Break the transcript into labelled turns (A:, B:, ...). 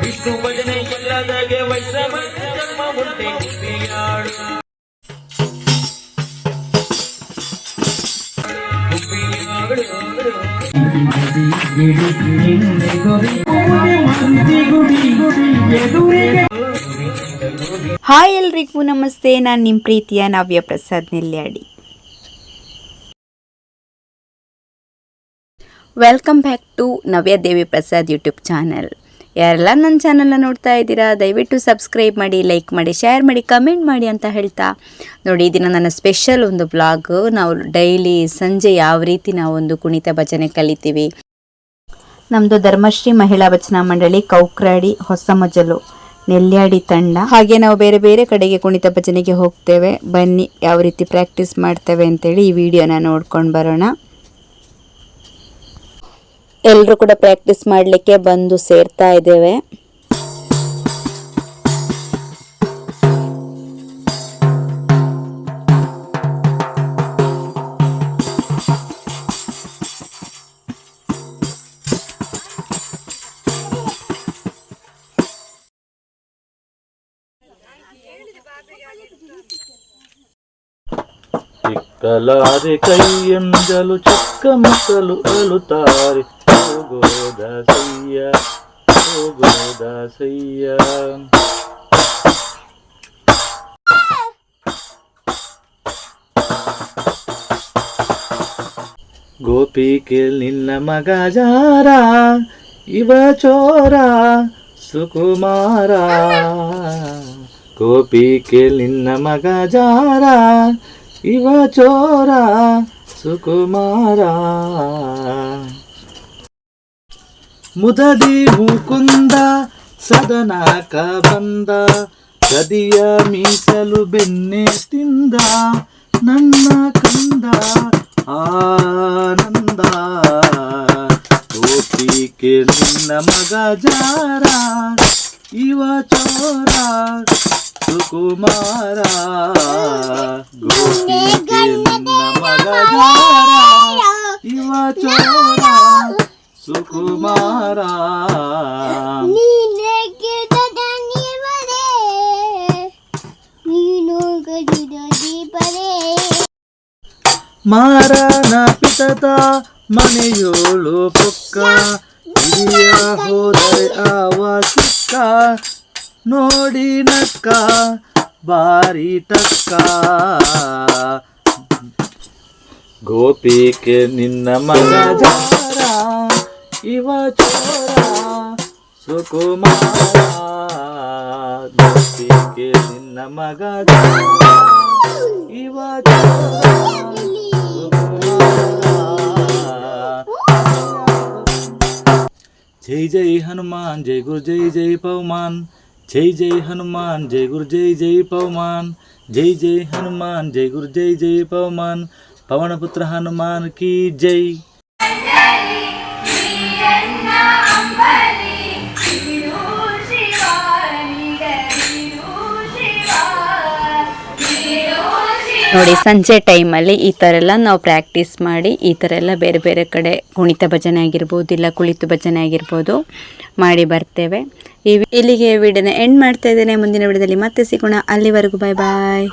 A: ವಿಷ್ಣು ಭಜನೆ ವೈಷ್ಣವ ಮುಂದೆ ಗುಬ್ಬಿಯಾಡು
B: ಹಾಯ್ ಎಲ್ರಿಗೂ ನಮಸ್ತೆ. ನಾನು ನಿಮ್ಮ ಪ್ರೀತಿಯ Navya Prasad Nelyadi welcome back to Navya Devi Prasad YouTube channel. ಯಾರೆಲ್ಲ ನನ್ನ ಚಾನಲ್ನ ನೋಡ್ತಾ ಇದ್ದೀರಾ, ದಯವಿಟ್ಟು ಸಬ್ಸ್ಕ್ರೈಬ್ ಮಾಡಿ, ಲೈಕ್ ಮಾಡಿ, ಶೇರ್ ಮಾಡಿ, ಕಮೆಂಟ್ ಮಾಡಿ ಅಂತ ಹೇಳ್ತಾ. ನೋಡಿ ಇದನ್ನು ನನ್ನ ಸ್ಪೆಷಲ್ ಒಂದು ಬ್ಲಾಗು. ನಾವು ಡೈಲಿ ಸಂಜೆ ಯಾವ ರೀತಿ ನಾವೊಂದು ಕುಣಿತ ಭಜನೆ ಕಲಿತೀವಿ. ನಮ್ಮದು ಧರ್ಮಶ್ರೀ ಮಹಿಳಾ ಭಜನಾ ಮಂಡಳಿ, ಕೌಕ್ರಾಡಿ, ಹೊಸಮಜಲು, ನೆಲ್ಯಾಡಿ ತಂಡ. ಹಾಗೆ ನಾವು ಬೇರೆ ಬೇರೆ ಕಡೆಗೆ ಕುಣಿತ ಭಜನೆಗೆ ಹೋಗ್ತೇವೆ. ಬನ್ನಿ, ಯಾವ ರೀತಿ ಪ್ರಾಕ್ಟೀಸ್ ಮಾಡ್ತೇವೆ ಅಂತೇಳಿ ಈ ವಿಡಿಯೋನ ನೋಡ್ಕೊಂಡು ಬರೋಣ. ಎಲ್ಲರೂ ಕೂಡ ಪ್ರಾಕ್ಟೀಸ್ ಮಾಡಲಿಕ್ಕೆ ಬಂದು ಸೇರ್ತಾ ಇದ್ದೇವೆ
C: ಚಿಕ್ಕಲಾರೆ ಕೈಯೆಂದಲು ಚಿಕ್ಕ ಮಕ್ಕಳು ಅಳುತ್ತಾರೆ గోదాసయ్య ఓ గోదాసయ్య గోపికిల్ నిన్న మగజారా ఇవ చోరా సుకుమారా. గోపికిల్ నిన్న మగజారా ఇవ చోరా సుకుమారా. ಮುದದಿ ಮುಕುಂದ ಸದನಾಕ ಬಂದ ಗದಿಯ ಮೀಸಲು ಬೆನ್ನೆ ತಿಂದ ನನ್ನ ಕಂದ ಆನಂದ ಗೋಪಿಕೆ ನಿನ್ನ ಮಗ ಜಾರ ಇವ ಚೋರ ಸುಕುಮಾರ ಗೋಪಿಕೆ ನಿನ್ನ ಮಗ ಜಾರ ಇವ ಚೋರ ಸುಕುಮಾರ. ಮಾರನ ಪಿತದ ಮನೆಯೋಳು ಪುಕ್ಕ. ಇಲಿಯ ಹೋದರೆ ಆವ ಸುಕ್ಕ ನೋಡಿ ನಕ್ಕ ಬಾರಿ ಟಕ್ಕ ಗೋಪಿಕೆ ನಿನ್ನ ಮಗ ಜಾರ ఇవ చోరా సుకుమారాకి నిన్న మగ ఇవ జై జై హనుమాన్ జై గురు జై జై పవమాన్. జై జై హనుమాన్ జై గురు జై జై పవమాన్. జై జై హనుమాన్ జై గురు జై జై పవమాన్. పవనపుత్ర హనుమాన్ కీ జై.
B: ನೋಡಿ, ಸಂಜೆ ಟೈಮಲ್ಲಿ ಈ ಥರ ಎಲ್ಲ ನಾವು ಪ್ರಾಕ್ಟೀಸ್ ಮಾಡಿ, ಈ ಥರ ಎಲ್ಲ ಬೇರೆ ಬೇರೆ ಕಡೆ ಕುಣಿತ ಭಜನೆ ಆಗಿರ್ಬೋದು, ಇಲ್ಲ ಕುಳಿತು ಭಜನೆ ಆಗಿರ್ಬೋದು ಮಾಡಿ ಬರ್ತೇವೆ. ಇಲ್ಲಿಗೆ ವಿಡಿಯೋನ ಎಂಡ್ ಮಾಡ್ತಾ ಇದ್ದೇನೆ. ಮುಂದಿನ ವಿಡಿಯೋದಲ್ಲಿ ಮತ್ತೆ ಸಿಗೋಣ. ಅಲ್ಲಿವರೆಗೂ ಬಾಯ್ ಬಾಯ್